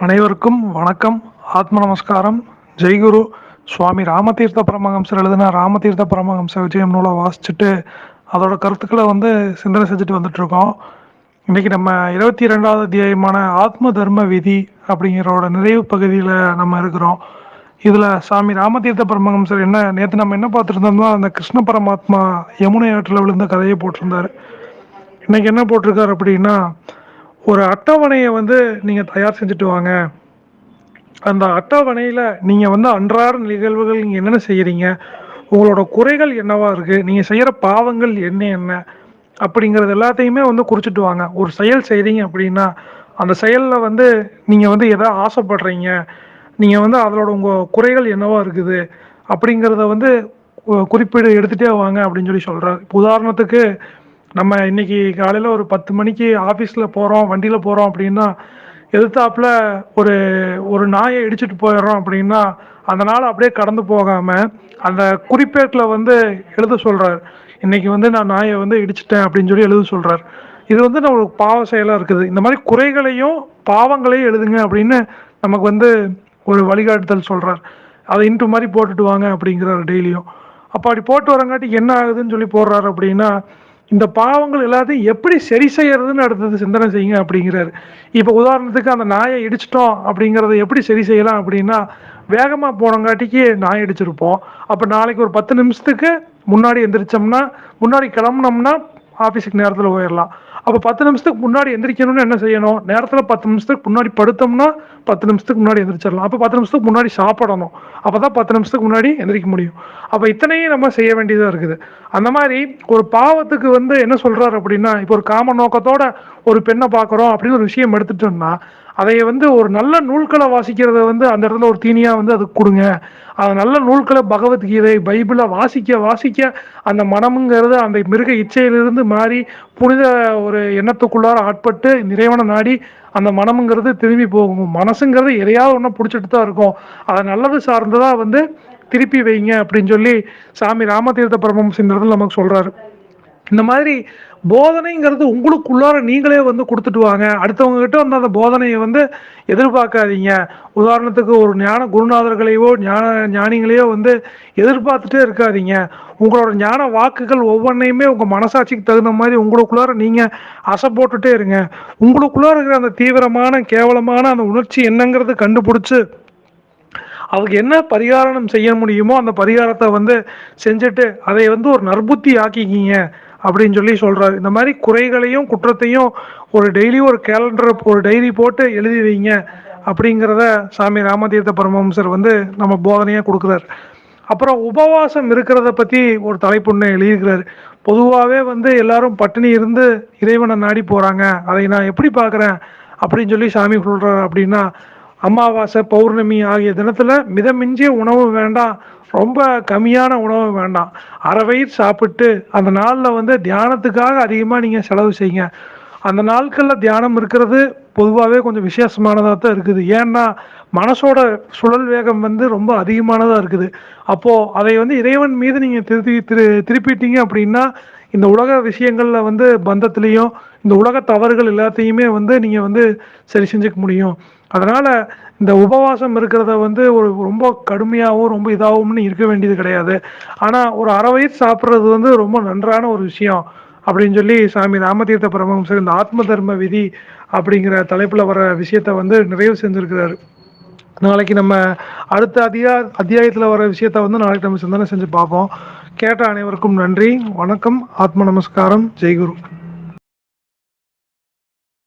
அனைவருக்கும் வணக்கம். ஆத்ம நமஸ்காரம். ஜெய்குரு சுவாமி ராமதீர்த்த பரமஹம்சர் எழுதின ராமதீர்த்த பரமஹம்ச விஜயம் நூலை வாசிச்சுட்டு அதோட கருத்துக்களை வந்து சிந்தனை செஞ்சுட்டு வந்துட்ருக்கோம் இன்றைக்கி இன்னைக்கு நம்ம இருபத்தி ரெண்டாவது அத்தியாயமான ஆத்ம தர்ம விதி அப்படிங்கிறோட நிறைவு பகுதியில் நம்ம இருக்கிறோம். இதில் சாமி ராமதீர்த்த பரமஹம்சர் என்ன நேற்று நம்ம என்ன பார்த்துருந்தோம்னா அந்த கிருஷ்ண பரமாத்மா யமுனை ஆற்றில் விழுந்த கதையை போட்டிருந்தாரு. இன்னைக்கு என்ன போட்டிருக்காரு அப்படின்னா ஒரு அட்டவணையை வந்து நீங்கள் தயார் செஞ்சுட்டு வாங்க. அந்த அட்டவணையில் நீங்கள் வந்து அன்றாட நிகழ்வுகள் நீங்கள் என்னென்ன செய்கிறீங்க உங்களோட குறைகள் என்னவா இருக்குது நீங்கள் செய்கிற பாவங்கள் என்ன என்ன? அப்படிங்கிறது எல்லாத்தையுமே வந்து குறிச்சிட்டு வாங்க. ஒரு செயல் செய்கிறீங்க அப்படின்னா அந்த செயலில் வந்து நீங்கள் வந்து எதை ஆசைப்படுறீங்க? நீங்கள் வந்து அதோட உங்கள் குறைகள் என்னவா இருக்குது? அப்படிங்கிறத வந்து குறிப்பீடு எடுத்துகிட்டே வாங்க அப்படின்னு சொல்லி சொல்கிறார் உதாரணத்துக்கு நம்ம இன்னைக்கு காலையில் ஒரு பத்து மணிக்கு ஆஃபீஸில் போகிறோம் வண்டியில் போகிறோம் அப்படின்னா எதிர்த்தாப்புல ஒரு ஒரு நாயை இடிச்சிட்டு போயிடுறோம் அப்படின்னா அந்த நாள் அப்படியே கடந்து போகாமல் அந்த குறிப்பேட்டில் வந்து எழுத சொல்கிறார் இன்னைக்கு வந்து நான் நாயை வந்து இடிச்சிட்டேன் அப்படின்னு சொல்லி எழுத சொல்கிறார் இது வந்து நம்ம பாவ செயலாக இருக்குது. இந்த மாதிரி குறைகளையும் பாவங்களையும் எழுதுங்க அப்படின்னு நமக்கு வந்து ஒரு வழிகாட்டுதல் சொல்கிறார் அதை இன்ட்டு மாதிரி போட்டுட்டு வாங்க அப்படிங்கிறார் டெய்லியும். அப்போ அப்படி போட்டு வரங்காட்டி என்ன ஆகுதுன்னு சொல்லி போடுறாரு அப்படின்னா இந்த பாவங்கள் எல்லாத்தையும் எப்படி சரி செய்யறதுன்னு அடுத்தது சிந்தனை செய்யுங்க அப்படிங்கிறாரு. இப்போ உதாரணத்துக்கு அந்த நாயை இடிச்சிட்டோம் அப்படிங்கிறத எப்படி சரி செய்யலாம் அப்படின்னா வேகமாக போனங்காட்டிக்கு நாய் இடிச்சிருப்போம். அப்போ நாளைக்கு ஒரு பத்து நிமிஷத்துக்கு முன்னாடி எந்திரிச்சோம்னா முன்னாடி கிளம்புனோம்னா ஆஃபீஸுக்கு நேரத்தில் போயிடலாம் அப்போ பத்து நிமிஷத்துக்கு முன்னாடி எந்திரிக்கணும்னு என்ன செய்யணும்? நேரத்தில் பத்து நிமிஷத்துக்கு முன்னாடி படுத்தோம்னா பத்து நிமிஷத்துக்கு முன்னாடி எந்திரிச்சிடலாம் அப்போ பத்து நிமிஷத்துக்கு முன்னாடி சாப்பிடணும். அப்போ தான் பத்து நிமிஷத்துக்கு முன்னாடி எந்திரிக்க முடியும். அப்போ இத்தனையும் நம்ம செய்ய வேண்டியதாக இருக்குது. அந்த மாதிரி ஒரு பாவத்துக்கு வந்து என்ன சொல்கிறாரு அப்படின்னா இப்போ ஒரு காம நோக்கத்தோட ஒரு பெண்ணை பார்க்குறோம் அப்படின்னு ஒரு விஷயம் எடுத்துட்டோம்னா அதை வந்து ஒரு நல்ல நூல்களை வாசிக்கிறத வந்து அந்த இடத்துல ஒரு தீனியாக வந்து அது கொடுங்க. அது நல்ல நூல்களை பகவத்கீதை பைபிளை வாசிக்க வாசிக்க அந்த மனமுங்கிறது அந்த மிருக இச்சையிலிருந்து மாறி புனித ஒரு எண்ணத்துக்குள்ளார ஆட்பட்டு நிறைவன நாடி அந்த மனமுங்கிறது திரும்பி போகும். மனசுங்கிறது எதையாவது ஒன்று பிடிச்சிட்டு தான் இருக்கும். அதை நல்லது சார்ந்ததாக வந்து திருப்பி வைங்க அப்படின்னு சொல்லி சாமி ராமதீர்த்த பரமஹம்சங்கிறது நமக்கு சொல்கிறாரு இந்த மாதிரி போதனைங்கிறது உங்களுக்குள்ளார நீங்களே வந்து கொடுத்துட்டு வாங்க. அடுத்தவங்க கிட்ட வந்து அந்த போதனையை வந்து எதிர்பார்க்காதீங்க. உதாரணத்துக்கு ஒரு ஞான குருநாதர்களையோ ஞான ஞானிகளையோ வந்து எதிர்பார்த்துட்டே இருக்காதீங்க. உங்களோட ஞான வாக்குகள் ஒவ்வொன்றையுமே உங்கள் மனசாட்சிக்கு தகுந்த மாதிரி உங்களுக்குள்ளார நீங்கள் அசை போட்டுட்டே இருங்க. உங்களுக்குள்ளார இருக்கிற அந்த தீவிரமான கேவலமான அந்த உணர்ச்சி என்னங்கிறது கண்டுபிடிச்சி அதுக்கு என்ன பரிகாரம் செய்ய முடியுமோ அந்த பரிகாரத்தை வந்து செஞ்சுட்டு அதை வந்து ஒரு நற்புத்தி ஆக்கிக்கிங்க. அப்படின்னு சொல்லி சொல்கிறாரு இந்த மாதிரி குறைகளையும் குற்றத்தையும் ஒரு டெய்லி ஒரு கேலண்டர் ஒரு டைரி போட்டு எழுதி வைங்க அப்படிங்கிறத சாமி ராமதீர்த்த பரமஹம்சர் வந்து நம்ம போதனையாக கொடுக்குறாரு. அப்புறம் உபவாசம் இருக்கிறத பற்றி ஒரு தலைப்புண்ணை எழுதியிருக்கிறாரு. பொதுவாகவே வந்து எல்லாரும் பட்டினி இருந்து இறைவனை நாடி போகிறாங்க அதை நான் எப்படி பார்க்குறேன் அப்படின்னு சொல்லி சாமி சொல்கிறார் அப்படின்னா அமாவாசை பௌர்ணமி ஆகிய தினத்தில் மிதமிஞ்சிய உணவு வேண்டாம். ரொம்ப கம்மியான உணவு வேண்டாம். அரை வயிறு சாப்பிட்டு அந்த நாளில் வந்து தியானத்துக்காக அதிகமாக நீங்கள் செலவு செய்யுங்க. அந்த நாட்களில் தியானம் இருக்கிறது பொதுவாகவே கொஞ்சம் விசேஷமானதாக தான் இருக்குது. ஏன்னா மனசோட சுழல் வேகம் வந்து ரொம்ப அதிகமானதாக இருக்குது. அப்போது அதை வந்து இறைவன் மீது நீங்கள் திருப்பி திரு திருப்பிட்டீங்க அப்படின்னா இந்த உலக விஷயங்களில் வந்து பந்தத்துலேயும் இந்த உலக தவறுகள் எல்லாத்தையுமே வந்து நீங்கள் வந்து சரி செஞ்சுக்க முடியும். அதனால் இந்த உபவாசம் இருக்கிறத வந்து ஒரு ரொம்ப கடுமையாகவும் ரொம்ப இதாகும்னு இருக்க வேண்டியது கிடையாது. ஆனால் ஒரு அரை வயசு சாப்பிட்றது வந்து ரொம்ப நன்றான ஒரு விஷயம் அப்படின்னு சொல்லி சாமி ராமதீர்த்த பரமஹம்சர் இந்த ஆத்ம தர்ம விதி அப்படிங்கிற தலைப்பில் வர விஷயத்த வந்து நிறைவு செஞ்சுருக்கிறாரு. நாளைக்கு நம்ம அடுத்த அதிகா அத்தியாயத்தில் வர விஷயத்த வந்து நாளைக்கு நம்ம சிந்தனை செஞ்சு பார்ப்போம். கேட்ட அனைவருக்கும் நன்றி. வணக்கம். ஆத்ம நமஸ்காரம். ஜெய்குரு.